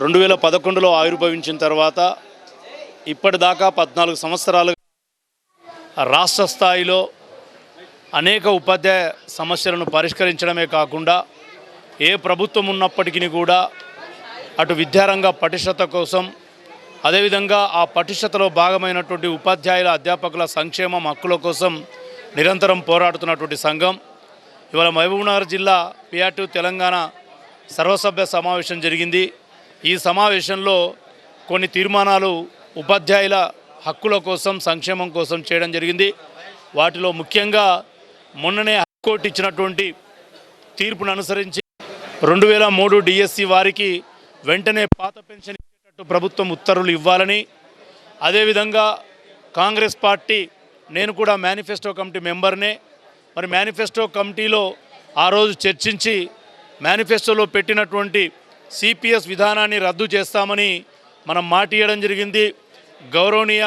రెండు వేల పదకొండులో ఆవిర్భవించిన తర్వాత ఇప్పటిదాకా పద్నాలుగు సంవత్సరాలు రాష్ట్ర స్థాయిలో అనేక ఉపాధ్యాయ సమస్యలను పరిష్కరించడమే కాకుండా ఏ ప్రభుత్వం ఉన్నప్పటికీ కూడా అటు విద్యారంగ పటిష్టత కోసం అదేవిధంగా ఆ పటిష్టతలో భాగమైనటువంటి ఉపాధ్యాయుల అధ్యాపకుల సంక్షేమం హక్కుల కోసం నిరంతరం పోరాడుతున్నటువంటి సంఘం. ఇవాళ మహబూబ్నగర్ జిల్లా పిఆర్టీ తెలంగాణ సర్వసభ్య సమావేశం జరిగింది. ఈ సమావేశంలో కొన్ని తీర్మానాలు ఉపాధ్యాయుల హక్కుల కోసం సంక్షేమం కోసం చేయడం జరిగింది. వాటిలో ముఖ్యంగా మొన్ననే హైకోర్టు ఇచ్చినటువంటి తీర్పును అనుసరించి రెండు వేల మూడు డిఎస్సి వారికి వెంటనే పాత పెన్షన్ ఇచ్చేటట్టు ప్రభుత్వం ఉత్తర్వులు ఇవ్వాలని అదేవిధంగా కాంగ్రెస్ పార్టీ నేను కూడా మేనిఫెస్టో కమిటీ మెంబర్నే మరి మేనిఫెస్టో కమిటీలో ఆ రోజు చర్చించి మేనిఫెస్టోలో పెట్టినటువంటి సిపిఎస్ విధానాన్ని రద్దు చేస్తామని మనం మాట జరిగింది. గౌరవనీయ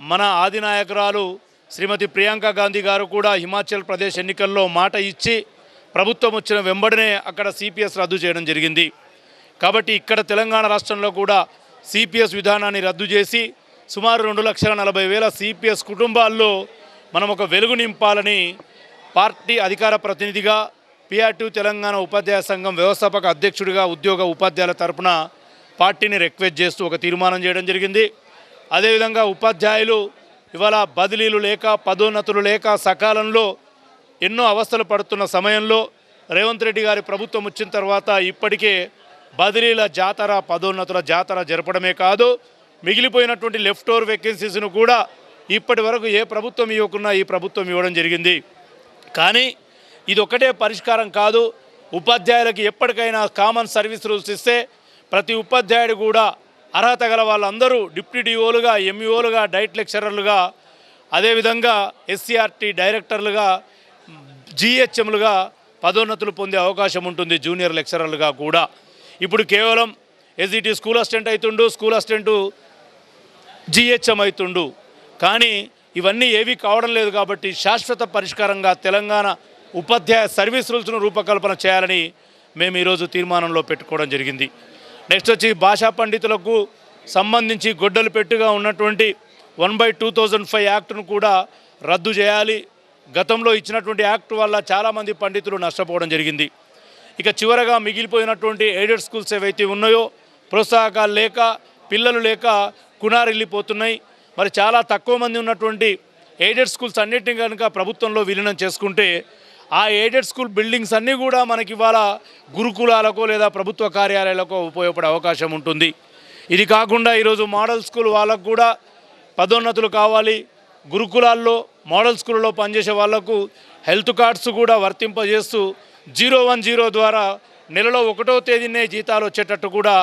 మన ఆదినాయకురాలు శ్రీమతి ప్రియాంక గాంధీ గారు కూడా హిమాచల్ ప్రదేశ్ ఎన్నికల్లో మాట ఇచ్చి ప్రభుత్వం వచ్చిన వెంబడినే అక్కడ సిపిఎస్ రద్దు చేయడం జరిగింది. కాబట్టి ఇక్కడ తెలంగాణ రాష్ట్రంలో కూడా సిపిఎస్ విధానాన్ని రద్దు చేసి సుమారు రెండు లక్షల నలభై వేల సిపిఎస్ కుటుంబాల్లో మనం ఒక వెలుగు నింపాలని పార్టీ అధికార ప్రతినిధిగా పిఆర్టీ తెలంగాణ ఉపాధ్యాయ సంఘం వ్యవస్థాపక అధ్యక్షుడిగా ఉద్యోగ ఉపాధ్యాయుల తరపున పార్టీని రిక్వెస్ట్ చేస్తూ ఒక తీర్మానం చేయడం జరిగింది. అదేవిధంగా ఉపాధ్యాయులు ఇవాళ బదిలీలు లేక పదోన్నతులు లేక సకాలంలో ఎన్నో అవస్థలు పడుతున్న సమయంలో రేవంత్ రెడ్డి గారి ప్రభుత్వం వచ్చిన తర్వాత ఇప్పటికే బదిలీల జాతర పదోన్నతుల జాతర జరపడమే కాదు. మిగిలిపోయినటువంటి లెఫ్ట్ ఓవర్ వేకెన్సీస్ను కూడా ఇప్పటి వరకు ఏ ప్రభుత్వం ఇవ్వకున్నా ఈ ప్రభుత్వం ఇవ్వడం జరిగింది. కానీ ఇది ఒకటే పరిష్కారం కాదు. ఉపాధ్యాయులకి ఎప్పటికైనా కామన్ సర్వీస్ రూల్స్ ఇస్తే ప్రతి ఉపాధ్యాయుడు కూడా అర్హత గల వాళ్ళందరూ డిప్యూటీ డిఓలుగా ఎంఈఓలుగా డైట్ లెక్చరర్లుగా అదేవిధంగా ఎస్సీఆర్టీ డైరెక్టర్లుగా జీహెచ్ఎంలుగా పదోన్నతులు పొందే అవకాశం ఉంటుంది జూనియర్ లెక్చరర్లుగా కూడా. ఇప్పుడు కేవలం ఎస్ఈటీ స్కూల్ అసిస్టెంట్ అవుతుండు స్కూల్ అసిస్టెంటు జీహెచ్ఎం అవుతుండు కానీ ఇవన్నీ ఏవి కావడం లేదు కాబట్టి శాశ్వత పరిష్కారంగా తెలంగాణ ఉపాధ్యాయ సర్వీస్ రూల్స్ను రూపకల్పన చేయాలని మేము ఈరోజు తీర్మానంలో పెట్టుకోవడం జరిగింది. నెక్స్ట్ వచ్చి భాషా పండితులకు సంబంధించి గొడ్డలు పెట్టుగా ఉన్నటువంటి one by two thousand five యాక్ట్ను కూడా రద్దు చేయాలి. గతంలో ఇచ్చినటువంటి యాక్ట్ వల్ల చాలామంది పండితులు నష్టపోవడం జరిగింది. ఇక చివరగా మిగిలిపోయినటువంటి ఎయిడెడ్ స్కూల్స్ ఏవైతే ఉన్నాయో ప్రోత్సాహకాలు లేక పిల్లలు లేక కునారిల్లిపోతున్నాయి. మరి చాలా తక్కువ మంది ఉన్నటువంటి ఎయిడెడ్ స్కూల్స్ అన్నిటిని కనుక ప్రభుత్వంలో విలీనం చేసుకుంటే ఆ ఎయిడెడ్ స్కూల్ బిల్డింగ్స్ అన్నీ కూడా మనకి ఇవాళ గురుకులాలకో లేదా ప్రభుత్వ కార్యాలయాలకో ఉపయోగపడే అవకాశం ఉంటుంది. ఇది కాకుండా ఈరోజు మోడల్ స్కూల్ వాళ్ళకు కూడా పదోన్నతులు కావాలి. గురుకులాల్లో మోడల్ స్కూల్లో పనిచేసే వాళ్ళకు హెల్త్ కార్డ్స్ కూడా వర్తింపజేస్తూ జీరో వన్ జీరో ద్వారా నెలలో ఒకటో తేదీనే జీతాలు వచ్చేటట్టు కూడా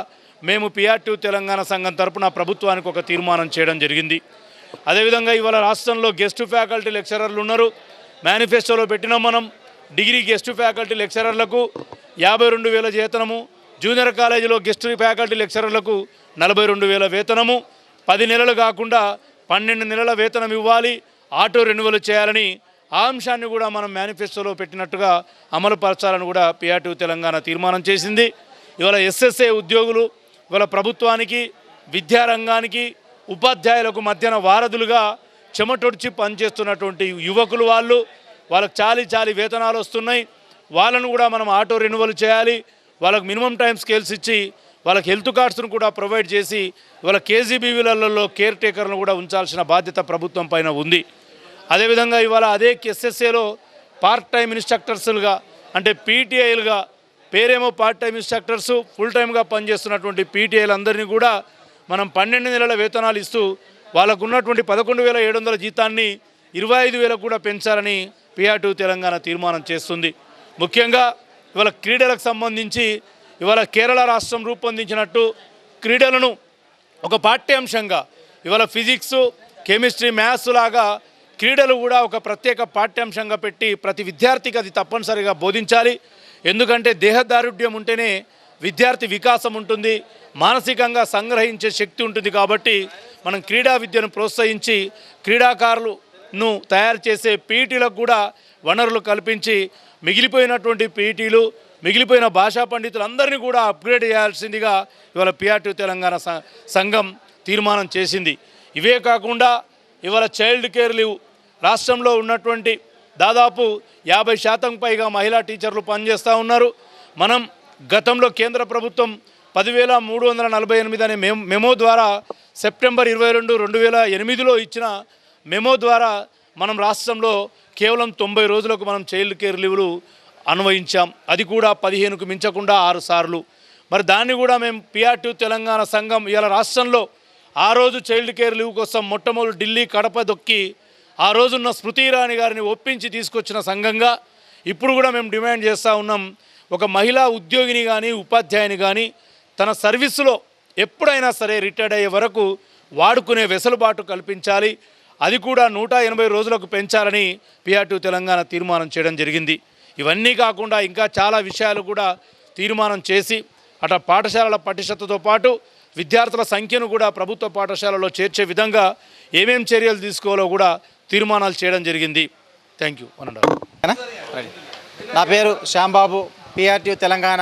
మేము పిఆర్టీ తెలంగాణ సంఘం తరపున ప్రభుత్వానికి ఒక తీర్మానం చేయడం జరిగింది. అదేవిధంగా ఇవాళ రాష్ట్రంలో గెస్ట్ ఫ్యాకల్టీ లెక్చరర్లు ఉన్నారు. మేనిఫెస్టోలో పెట్టినాం మనం డిగ్రీ గెస్ట్ ఫ్యాకల్టీ లెక్చరర్లకు యాభై రెండు వేల వేతనము జూనియర్ కాలేజీలో గెస్ట్ ఫ్యాకల్టీ లెక్చరర్లకు నలభై రెండు వేల వేతనము. పది నెలలు కాకుండా పన్నెండు నెలల వేతనం ఇవ్వాలి ఆటో రెన్యువల్ చేయాలని ఆ అంశాన్ని కూడా మనం మేనిఫెస్టోలో పెట్టినట్టుగా అమలు పరచాలని కూడా పిఆర్టీ తెలంగాణ తీర్మానం చేసింది. ఇవాళ ఎస్ఎస్ఏ ఉద్యోగులు ఇవాళ ప్రభుత్వానికి విద్యారంగానికి ఉపాధ్యాయులకు మధ్యన వారధులుగా చెమటొడిచి పనిచేస్తున్నటువంటి యువకులు వాళ్ళు వాళ్ళకి చాలి చాలి వేతనాలు వస్తున్నాయి. వాళ్ళను కూడా మనం ఆటో రెన్యువల్ చేయాలి. వాళ్ళకి మినిమం టైం స్కేల్స్ ఇచ్చి వాళ్ళకి హెల్త్ కార్డ్స్ను కూడా ప్రొవైడ్ చేసి వాళ్ళ కేజీబీవీలలో కేర్ టేకర్లను కూడా ఉంచాల్సిన బాధ్యత ప్రభుత్వం పైన ఉంది. అదేవిధంగా ఇవాళ అదే ఎస్ఎస్ఏలో పార్ట్ టైం ఇన్స్ట్రక్టర్స్లుగా అంటే పీటీఐలుగా పేరేమో పార్ట్ టైం ఇన్స్ట్రక్టర్స్ ఫుల్ టైమ్గా పనిచేస్తున్నటువంటి పీటీఐలు అందరినీ కూడా మనం పన్నెండు నెలల వేతనాలు ఇస్తూ వాళ్ళకు ఉన్నటువంటి పదకొండు వేల ఏడు వందల జీతాన్ని ఇరవై ఐదు వేలకు కూడా పెంచాలని పిఆర్టీ తెలంగాణ తీర్మానం చేస్తుంది. ముఖ్యంగా ఇవాళ క్రీడలకు సంబంధించి ఇవాళ కేరళ రాష్ట్రం రూపొందించినట్టు క్రీడలను ఒక పాఠ్యాంశంగా ఇవాళ ఫిజిక్స్ కెమిస్ట్రీ మ్యాథ్స్ లాగా క్రీడలు కూడా ఒక ప్రత్యేక పాఠ్యాంశంగా పెట్టి ప్రతి విద్యార్థికి అది తప్పనిసరిగా బోధించాలి. ఎందుకంటే దేహదారుఢ్యం ఉంటేనే విద్యార్థి వికాసం ఉంటుంది మానసికంగా సంగ్రహించే శక్తి ఉంటుంది కాబట్టి మనం క్రీడా విద్యను ప్రోత్సహించి క్రీడాకారులను తయారు చేసే పీఈటీలకు కూడా వనరులు కల్పించి మిగిలిపోయినటువంటి పీటీలు మిగిలిపోయిన భాషా పండితులందరినీ కూడా అప్గ్రేడ్ చేయాల్సిందిగా ఇవాళ పిఆర్టీ తెలంగాణ స- సంఘం తీర్మానం చేసింది. ఇవే కాకుండా ఇవాళ చైల్డ్ కేర్ లీవ్ రాష్ట్రంలో ఉన్నటువంటి దాదాపు యాభై శాతం పైగా మహిళా టీచర్లు పనిచేస్తూ ఉన్నారు. మనం గతంలో కేంద్ర ప్రభుత్వం పదివేల మూడు వందల నలభై ఎనిమిది అనే మెమో ద్వారా సెప్టెంబర్ ఇరవై రెండు రెండు వేల ఎనిమిదిలో ఇచ్చిన మెమో ద్వారా మనం రాష్ట్రంలో కేవలం తొంభై రోజులకు మనం చైల్డ్ కేర్ లీవ్లు అన్వయించాం. అది కూడా పదిహేనుకు మించకుండా ఆరు సార్లు. మరి దాన్ని కూడా మేము పిఆర్టీ తెలంగాణ సంఘం ఇవాళ రాష్ట్రంలో ఆ రోజు చైల్డ్ కేర్ లీవ్ కోసం మొట్టమొదటి ఢిల్లీ కడప దొక్కి ఆ రోజున్న స్మృతి ఇరానీ గారిని ఒప్పించి తీసుకొచ్చిన సంఘంగా ఇప్పుడు కూడా మేము డిమాండ్ చేస్తూ ఉన్నాం. ఒక మహిళా ఉద్యోగిని కానీ ఉపాధ్యాయుని కానీ తన సర్వీసులో ఎప్పుడైనా సరే రిటైర్డ్ అయ్యే వరకు వాడుకునే వెసులుబాటు కల్పించాలి. అది కూడా నూట ఎనభై రోజులకు పెంచాలని పిఆర్టీ తెలంగాణ తీర్మానం చేయడం జరిగింది. ఇవన్నీ కాకుండా ఇంకా చాలా విషయాలు కూడా తీర్మానం చేసి అట్లా పాఠశాలల పటిష్టతతో పాటు విద్యార్థుల సంఖ్యను కూడా ప్రభుత్వ పాఠశాలలో చేర్చే విధంగా ఏమేం చర్యలు తీసుకోవాలో కూడా తీర్మానాలు చేయడం జరిగింది. Thank you. నా పేరు శ్యాంబాబు పిఆర్టీ తెలంగాణ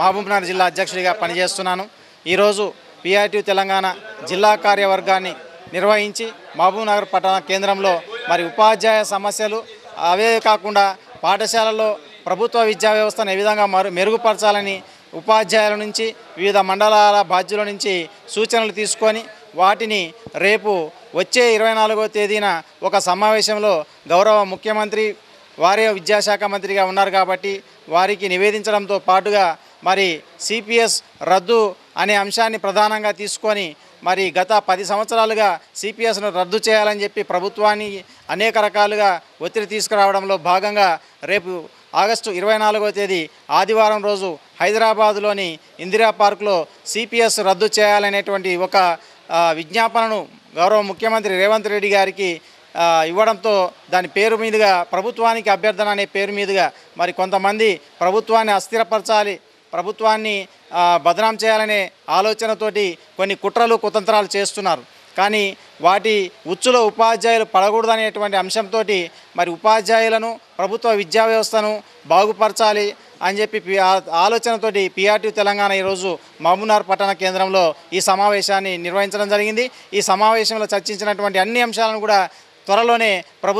మహబూబ్నగర్ జిల్లా అధ్యక్షుడిగా పనిచేస్తున్నాను. ఈరోజు పిఆర్టీ తెలంగాణ జిల్లా కార్యవర్గాన్ని నిర్వహించి మహబూబ్నగర్ పట్టణ కేంద్రంలో మరి ఉపాధ్యాయ సమస్యలు అవే కాకుండా పాఠశాలలో ప్రభుత్వ విద్యా వ్యవస్థను ఏ విధంగా మరు మెరుగుపరచాలని ఉపాధ్యాయుల నుంచి వివిధ మండలాల బాధ్యుల నుంచి సూచనలు తీసుకొని వాటిని రేపు వచ్చే ఇరవై నాలుగో తేదీన ఒక సమావేశంలో గౌరవ ముఖ్యమంత్రి వారే విద్యాశాఖ మంత్రిగా ఉన్నారు కాబట్టి వారికి నివేదించడంతో పాటుగా మరి సిపిఎస్ రద్దు అనే అంశాన్ని ప్రధానంగా తీసుకొని మరి గత పది సంవత్సరాలుగా సిపిఎస్ను రద్దు చేయాలని చెప్పి ప్రభుత్వాన్ని అనేక రకాలుగా ఒత్తిడి తీసుకురావడంలో భాగంగా రేపు ఆగస్టు ఇరవై నాలుగవ తేదీ ఆదివారం రోజు హైదరాబాదులోని ఇందిరా పార్కులో సిపిఎస్ రద్దు చేయాలనేటువంటి ఒక విజ్ఞాపనను గౌరవ ముఖ్యమంత్రి రేవంత్ రెడ్డి గారికి ఇవ్వడంతో దాని పేరు మీదుగా ప్రభుత్వానికి అభ్యర్థన అనే పేరు మీదుగా మరి కొంతమంది ప్రభుత్వాన్ని అస్థిరపరచాలి ప్రభుత్వాన్ని బదనాం చేయాలనే ఆలోచనతోటి కొన్ని కుట్రలు కుతంత్రాలు చేస్తున్నారు. కానీ వాటి ఉచ్చులో ఉపాధ్యాయులు పడకూడదనేటువంటి అంశంతో మరి ఉపాధ్యాయులను ప్రభుత్వ విద్యా వ్యవస్థను బాగుపరచాలి అని చెప్పి పి- ఆ- ఆలోచనతోటి పిఆర్టీ తెలంగాణ ఈరోజు మహబూబ్నగర్ పట్టణ కేంద్రంలో ఈ సమావేశాన్ని నిర్వహించడం జరిగింది. ఈ సమావేశంలో చర్చించినటువంటి అన్ని అంశాలను కూడా త్వరలోనే ప్రభుత్వ